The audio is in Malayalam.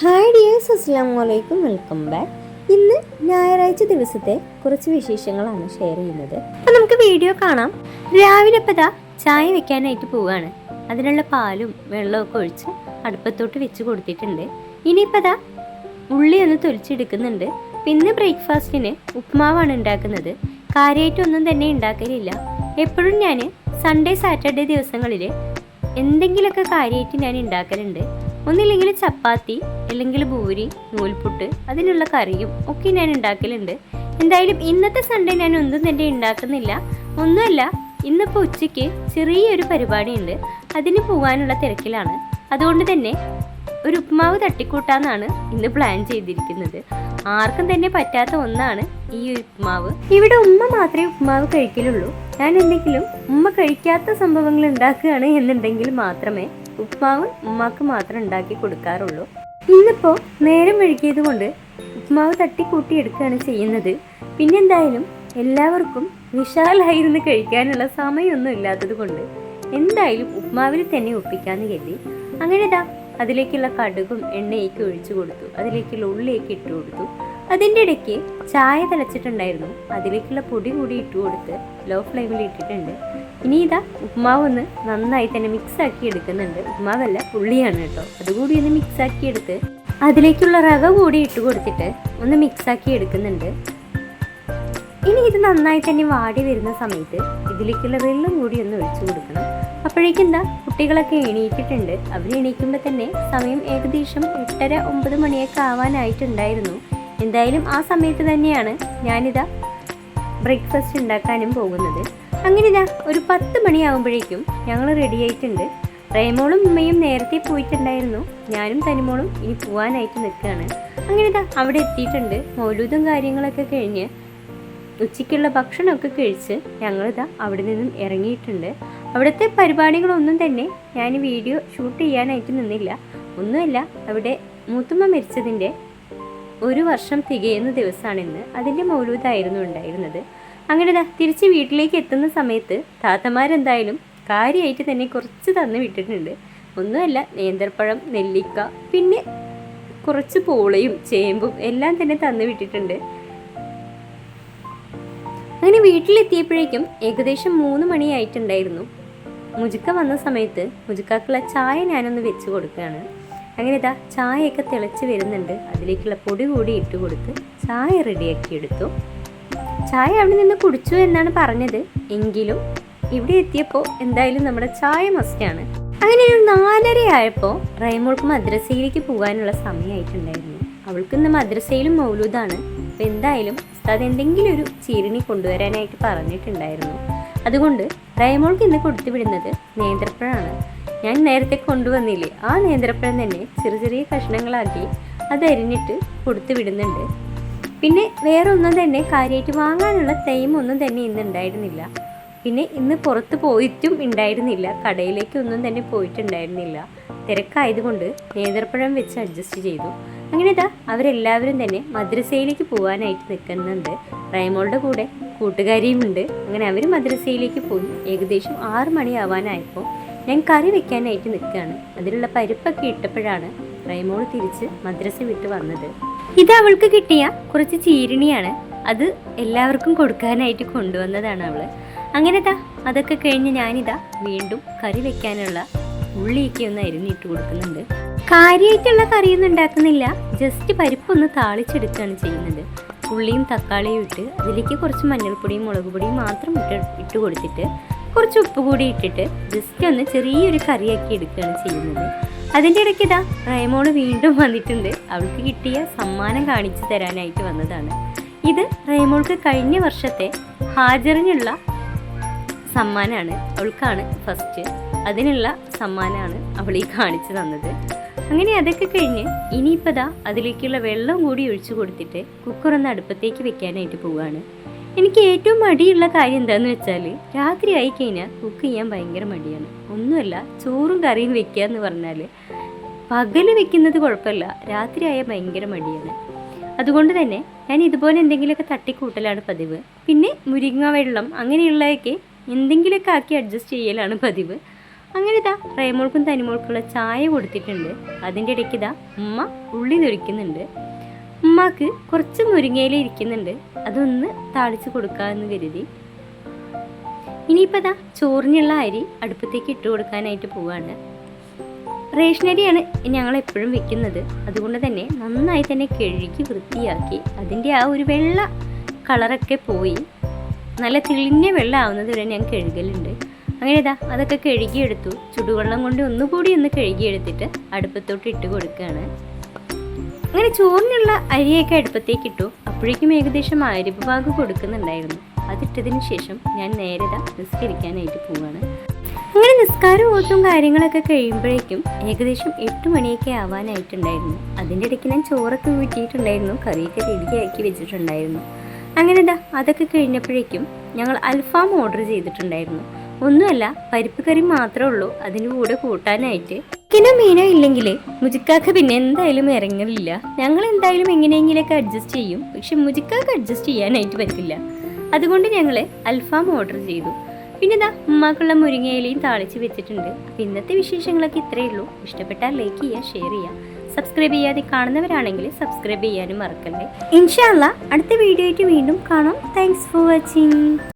ഹായ് ഡിയേഴ്സ് അസ്സാം വലൈക്കും വെൽക്കം ബാക്ക് ഇന്ന് ഞായറാഴ്ച ദിവസത്തെ കുറച്ച് വിശേഷങ്ങളാണ് ഷെയർ ചെയ്യുന്നത്. അപ്പം നമുക്ക് വീഡിയോ കാണാം. രാവിലെ ഇപ്പം ചായ വെക്കാനായിട്ട് പോവുകയാണ്. അതിനുള്ള പാലും വെള്ളമൊക്കെ ഒഴിച്ച് അടുപ്പത്തോട്ട് വെച്ച് കൊടുത്തിട്ടുണ്ട്. ഇനിയിപ്പോൾ ദാ ഉള്ളി ഒന്ന് തൊലിച്ചെടുക്കുന്നുണ്ട്. പിന്നെ ബ്രേക്ക്ഫാസ്റ്റിന് ഉപ്മാവാണ് ഉണ്ടാക്കുന്നത്. കാര്യമായിട്ടൊന്നും തന്നെ ഉണ്ടാക്കലില്ല. എപ്പോഴും ഞാൻ സൺഡേ സാറ്റർഡേ ദിവസങ്ങളിൽ എന്തെങ്കിലുമൊക്കെ കാര്യമായിട്ട് ഞാൻ ഉണ്ടാക്കലുണ്ട്. ഒന്നില്ലെങ്കിൽ ചപ്പാത്തി അല്ലെങ്കിൽ പൂരി നൂൽപുട്ട് അതിനുള്ള കറിയും ഒക്കെ ഞാൻ ഉണ്ടാക്കലുണ്ട്. എന്തായാലും ഇന്നത്തെ സൺഡേ ഞാൻ ഒന്നും തന്നെ ഉണ്ടാക്കുന്നില്ല. ഒന്നുമല്ല ഇന്നിപ്പോൾ ഉച്ചയ്ക്ക് ചെറിയൊരു പരിപാടിയുണ്ട്. അതിന് പോകാനുള്ള തിരക്കിലാണ്. അതുകൊണ്ട് തന്നെ ഒരു ഉപ്മാവ് തട്ടിക്കൂട്ടാന്നാണ് ഇന്ന് പ്ലാൻ ചെയ്തിരിക്കുന്നത്. ആർക്കും തന്നെ പറ്റാത്ത ഒന്നാണ് ഈ ഉപ്മാവ്. ഇവിടെ ഉമ്മ മാത്രമേ ഉപ്മാവ് കഴിക്കലുള്ളൂ. ഞാൻ എന്തെങ്കിലും ഉമ്മ കഴിക്കാത്ത സംഭവങ്ങൾ ഉണ്ടാക്കുകയാണ് എന്നുണ്ടെങ്കിൽ മാത്രമേ ഉപ്മാവ് ഉമ്മാക്ക് മാത്രം ഉണ്ടാക്കി കൊടുക്കാറുള്ളൂ. ഇന്നിപ്പോ നേരം വഴുകിയത് കൊണ്ട് ഉപ്മാവ് തട്ടിക്കൂട്ടി എടുക്കുകയാണ് ചെയ്യുന്നത്. പിന്നെന്തായാലും എല്ലാവർക്കും വിശാലായിരുന്നു കഴിക്കാനുള്ള സമയമൊന്നും ഇല്ലാത്തത് കൊണ്ട് എന്തായാലും ഉപ്മാവിൽ തന്നെ ഒപ്പിക്കാന്ന് കരുതി. അങ്ങനെ ഇതാ അതിലേക്കുള്ള കടുകും എണ്ണയൊക്കെ ഒഴിച്ചു കൊടുത്തു. അതിലേക്കുള്ള ഉള്ളിയൊക്കെ ഇട്ട് കൊടുത്തു. അതിന്റെ ഇടയ്ക്ക് ചായ തിളച്ചിട്ടുണ്ടായിരുന്നു. അതിലേക്കുള്ള പൊടി കൂടി ഇട്ട് കൊടുത്ത് ലോ ഫ്ലെയിമിൽ ഇട്ടിട്ടുണ്ട്. ഇനി ഇതാ ഉപ്മാവ് ഒന്ന് നന്നായി തന്നെ മിക്സാക്കി എടുക്കുന്നുണ്ട്. ഉപ്മാവല്ല പുള്ളിയാണ് കേട്ടോ. അതുകൂടി ഒന്ന് മിക്സാക്കി എടുത്ത് അതിലേക്കുള്ള റവ കൂടി ഇട്ട് കൊടുത്തിട്ട് ഒന്ന് മിക്സാക്കി എടുക്കുന്നുണ്ട്. ഇനി ഇത് നന്നായി തന്നെ വാടി വരുന്ന സമയത്ത് ഇതിലേക്കുള്ള വെള്ളം കൂടി ഒന്ന് ഒഴിച്ചു കൊടുക്കണം. അപ്പോഴേക്കും എന്താ കുട്ടികളൊക്കെ എണീറ്റിട്ടുണ്ട്. അവർ എണീക്കുമ്പോൾ തന്നെ സമയം ഏകദേശം എട്ടര ഒമ്പത് മണിയൊക്കെ ആവാനായിട്ടുണ്ടായിരുന്നു. എന്തായാലും ആ സമയത്ത് തന്നെയാണ് ഞാനിതാ ബ്രേക്ക്ഫാസ്റ്റ് ഉണ്ടാക്കാനും പോകുന്നത്. അങ്ങനെ ഇതാ ഒരു പത്ത് മണിയാകുമ്പോഴേക്കും ഞങ്ങൾ റെഡി ആയിട്ടുണ്ട്. റേമോളും ഉമ്മയും നേരത്തെ പോയിട്ടുണ്ടായിരുന്നു. ഞാനും തനിമോളും ഇനി പോവാനായിട്ട് നിൽക്കുകയാണ്. അങ്ങനെ ഇതാ അവിടെ എത്തിയിട്ടുണ്ട്. മൗലൂദും കാര്യങ്ങളൊക്കെ കഴിഞ്ഞ് ഉച്ചയ്ക്കുള്ള ഭക്ഷണമൊക്കെ കഴിച്ച് ഞങ്ങളിതാ അവിടെ നിന്നും ഇറങ്ങിയിട്ടുണ്ട്. അവിടുത്തെ പരിപാടികളൊന്നും തന്നെ ഞാൻ വീഡിയോ ഷൂട്ട് ചെയ്യാനായിട്ട് നിന്നില്ല. ഒന്നുമല്ല അവിടെ മൂത്തുമ്മ മരിച്ചതിന്റെ ഒരു വർഷം തികയുന്ന ദിവസമാണിന്ന് അതിന്റെ മൗലൂദായിരുന്നു ഉണ്ടായിരുന്നത്. അങ്ങനെ തിരിച്ച് വീട്ടിലേക്ക് എത്തുന്ന സമയത്ത് താത്തമാരെന്തായാലും കാര്യമായിട്ട് തന്നെ കുറച്ച് തന്നു വിട്ടിട്ടുണ്ട്. ഒന്നുമല്ല നേന്ത്രപ്പഴം നെല്ലിക്ക പിന്നെ കുറച്ച് പോളയും ചേമ്പും എല്ലാം തന്നെ തന്നു വിട്ടിട്ടുണ്ട്. അങ്ങനെ വീട്ടിലെത്തിയപ്പോഴേക്കും ഏകദേശം മൂന്ന് മണിയായിട്ടുണ്ടായിരുന്നു. മുജുക്ക വന്ന സമയത്ത് മുജുക്കാക്കുള്ള ചായ ഞാനൊന്ന് വെച്ച് കൊടുക്കുകയാണ്. അങ്ങനെ ഇതാ ചായയൊക്കെ തിളച്ച് വരുന്നുണ്ട്. അതിലേക്കുള്ള പൊടി കൂടി ഇട്ട് കൊടുത്ത് ചായ റെഡിയാക്കി എടുത്തു. ചായ അവിടെ നിന്ന് കുടിച്ചു എന്നാണ് പറഞ്ഞത്. എങ്കിലും ഇവിടെ എത്തിയപ്പോൾ എന്തായാലും നമ്മുടെ ചായ മസ്റ്റാണ് അങ്ങനെ ഒരു നാലര ആയപ്പോൾ റൈമോൾക്ക് മദ്രസയിലേക്ക് പോകാനുള്ള സമയമായിട്ടുണ്ടായിരുന്നു അവൾക്ക് ഇന്ന് മദ്രസയിലും മൗലൂദാണ്. അപ്പം എന്തായാലും ഉസ്താദ് എന്തെങ്കിലും ഒരു ചീരണി കൊണ്ടുവരാനായിട്ട് പറഞ്ഞിട്ടുണ്ടായിരുന്നു. അതുകൊണ്ട് റൈമോൾക്ക് ഇന്ന് കൊടുത്തു വിടുന്നത് നേന്ത്രപ്പഴമാണ് ഞാൻ നേരത്തെ കൊണ്ടുവന്നില്ലേ? ആ നേന്ത്രപ്പഴം തന്നെ ചെറിയ ചെറിയ കഷ്ണങ്ങളാക്കി അത് അരിഞ്ഞിട്ട് കൊടുത്തു വിടുന്നുണ്ട്. പിന്നെ വേറെ ഒന്നും തന്നെ കാര്യമായിട്ട് വാങ്ങാനുള്ള ടൈം ഒന്നും തന്നെ ഇന്ന് ഉണ്ടായിരുന്നില്ല. പിന്നെ ഇന്ന് പുറത്ത് പോയിട്ടും ഉണ്ടായിരുന്നില്ല. കടയിലേക്ക് ഒന്നും തന്നെ പോയിട്ടുണ്ടായിരുന്നില്ല. തിരക്കായതുകൊണ്ട് നേന്ത്രപ്പഴം വെച്ച് അഡ്ജസ്റ്റ് ചെയ്തു. അങ്ങനെ ഇതാ അവരെല്ലാവരും തന്നെ മദ്രസയിലേക്ക് പോകാനായിട്ട് നിൽക്കുന്നുണ്ട്. റൈമോളുടെ കൂടെ കൂട്ടുകാരിയുമുണ്ട് അങ്ങനെ അവർ മദ്രസയിലേക്ക് പോയി. ഏകദേശം ആറ് മണിയാവാനായപ്പോൾ ഞാൻ കറി വെക്കാനായിട്ട് നിൽക്കുകയാണ്. അതിലുള്ള പരിപ്പൊക്കെ ഇട്ടപ്പോഴാണ് റൈമോൾ തിരിച്ച് മദ്രസ വിട്ട് വന്നത്. ഇത് അവൾക്ക് കിട്ടിയ കുറച്ച് ചീരണിയാണ്. അത് എല്ലാവർക്കും കൊടുക്കാനായിട്ട് കൊണ്ടുവന്നതാണ് അവൾ. അങ്ങനെ താ അതൊക്കെ കഴിഞ്ഞ് ഞാനിതാ വീണ്ടും കറി വെക്കാനുള്ള ഉള്ളിയൊക്കെ ഒന്ന് അരിഞ്ഞിട്ട് കൊടുക്കുന്നുണ്ട്. കാര്യമായിട്ടുള്ള കറിയൊന്നും ഉണ്ടാക്കുന്നില്ല. ജസ്റ്റ് പരിപ്പൊന്ന് താളിച്ചെടുക്കുകയാണ് ചെയ്യുന്നത്. ഉള്ളിയും തക്കാളിയും ഇട്ട് അതിലേക്ക് കുറച്ച് മഞ്ഞൾപ്പൊടിയും മുളക് പൊടിയും മാത്രം ഇട്ട് ഇട്ട് കൊടുത്തിട്ട് കുറച്ച് ഉപ്പ് കൂടി ഇട്ടിട്ട് ജസ്റ്റ് ഒന്ന് ചെറിയൊരു കറിയാക്കി എടുക്കുകയാണ് ചെയ്യുന്നത്. അതിന്റെ ഇടയ്ക്ക് ഇതാ റേമോൾ വീണ്ടും വന്നിട്ടുണ്ട്. അവൾക്ക് കിട്ടിയ സമ്മാനം കാണിച്ചു തരാനായിട്ട് വന്നതാണ്. ഇത് റൈമോൾക്ക് കഴിഞ്ഞ വർഷത്തെ ഹാജറിനുള്ള സമ്മാനമാണ് അവൾക്കാണ് ഫസ്റ്റ് അതിനുള്ള സമ്മാനമാണ് അവൾ ഈ കാണിച്ചു തന്നത്. അങ്ങനെ അതൊക്കെ കഴിഞ്ഞ് ഇനിയിപ്പോൾ ദാ അതിലേക്കുള്ള വെള്ളം കൂടി ഒഴിച്ചു കൊടുത്തിട്ട് കുക്കർ ഒന്ന് അടുപ്പത്തേക്ക് വെക്കാനായിട്ട് പോവുകയാണ്. എനിക്ക് ഏറ്റവും മടിയുള്ള കാര്യം എന്താണെന്ന് വെച്ചാൽ രാത്രി ആയി കഴിഞ്ഞാൽ കുക്ക് ചെയ്യാൻ ഭയങ്കര മടിയാണ്. ഒന്നുമല്ല ചോറും കറിയും വെക്കുക എന്ന് പറഞ്ഞാൽ പകൽ വെക്കുന്നത് കുഴപ്പമില്ല. രാത്രി ആയാൽ ഭയങ്കര മടിയാണ്. അതുകൊണ്ട് തന്നെ ഞാൻ ഇതുപോലെ എന്തെങ്കിലുമൊക്കെ തട്ടിക്കൂട്ടലാണ് പതിവ്. പിന്നെ മുരിങ്ങ വെള്ളം അങ്ങനെയുള്ളതൊക്കെ എന്തെങ്കിലുമൊക്കെ ആക്കി അഡ്ജസ്റ്റ് ചെയ്യലാണ് പതിവ്. അങ്ങനെ ഇതാ റേമോൾക്കും തനിമോൾക്കുള്ള ചായ കൊടുത്തിട്ടുണ്ട്. അതിന്റെ ഇടയ്ക്ക് ഇതാ ഉമ്മ ഉള്ളി തൊലിക്കുന്നുണ്ട് ഉമ്മാക്ക് കുറച്ച് മുരിങ്ങയില ഇരിക്കുന്നുണ്ട്. അതൊന്ന് താളിച്ച് കൊടുക്കാമെന്ന് കരുതി. ഇനിയിപ്പോൾ ഇതാ ചോറിനുള്ള അരി അടുപ്പത്തേക്ക് ഇട്ട് കൊടുക്കാനായിട്ട് പോവാണ്. റേഷനരിയാണ് ഞങ്ങൾ എപ്പോഴും വെക്കുന്നത്. അതുകൊണ്ട് തന്നെ നന്നായി തന്നെ കഴുകി വൃത്തിയാക്കി അതിന്റെ ആ ഒരു വെള്ള കളറൊക്കെ പോയി. നല്ല തിളിഞ്ഞ വെള്ളമാവുന്നത് വരെ ഞാൻ കഴുകലുണ്ട്. അങ്ങനെ ഇതാ അതൊക്കെ കഴുകിയെടുത്തു. ചുടുവെള്ളം കൊണ്ട് ഒന്നുകൂടി ഒന്ന് കഴുകിയെടുത്തിട്ട് അടുപ്പത്തോട്ട് ഇട്ട് കൊടുക്കുകയാണ്. അങ്ങനെ ചോറിനുള്ള അരിയൊക്കെ അടുപ്പത്തേക്ക് ഇട്ടു. അപ്പോഴേക്കും ഏകദേശം അരിപ്പ് ഭാഗം കൊടുക്കുന്നുണ്ടായിരുന്നു. അതിട്ടതിന് ശേഷം ഞാൻ നേരെ നിസ്കരിക്കാനായിട്ട് പോവാണ്. അങ്ങനെ നിസ്കാരം ഓട്ടും കാര്യങ്ങളൊക്കെ കഴിയുമ്പോഴേക്കും ഏകദേശം എട്ട് മണിയൊക്കെ ആവാനായിട്ടുണ്ടായിരുന്നു. അതിന്റെ ഇടയ്ക്ക് ഞാൻ ചോറൊക്കെ വീട്ടിയിട്ടുണ്ടായിരുന്നു കറിയൊക്കെ റെഡിയാക്കി വെച്ചിട്ടുണ്ടായിരുന്നു. അങ്ങനെ ഇതാ അതൊക്കെ കഴിഞ്ഞപ്പോഴേക്കും ഞങ്ങൾ അൽഫാം ഓർഡർ ചെയ്തിട്ടുണ്ടായിരുന്നു. ഒന്നുമല്ല പരിപ്പ് കറി മാത്രമേ ഉള്ളൂ. അതിന്റെ കൂടെ കൂട്ടാനായിട്ട് ചിക്കനോ മീനോ ഇല്ലെങ്കിൽ മുജിക്കാക്ക് പിന്നെ എന്തായാലും ഇറങ്ങലില്ല. ഞങ്ങൾ എന്തായാലും എങ്ങനെയെങ്കിലൊക്കെ അഡ്ജസ്റ്റ് ചെയ്യും. പക്ഷെ മുജിക്കാക്ക് അഡ്ജസ്റ്റ് ചെയ്യാനായിട്ട് പറ്റില്ല. അതുകൊണ്ട് ഞങ്ങൾ അൽഫാം ഓർഡർ ചെയ്തു. പിന്നെ ഇതാ ഉമ്മാക്കുള്ള മുരിങ്ങയിലയും താളിച്ച് വെച്ചിട്ടുണ്ട്. അപ്പം ഇന്നത്തെ വിശേഷങ്ങളൊക്കെ ഇത്രയേ ഉള്ളൂ. ഇഷ്ടപ്പെട്ടാൽ ലൈക്ക് ചെയ്യുക ഷെയർ ചെയ്യുക. സബ്സ്ക്രൈബ് ചെയ്യാതെ കാണുന്നവരാണെങ്കിൽ സബ്സ്ക്രൈബ് ചെയ്യാനും മറക്കല്ലേ. ഇൻഷാല്ല അടുത്ത വീഡിയോ ആയിട്ട് വീണ്ടും കാണാം. Thanks for watching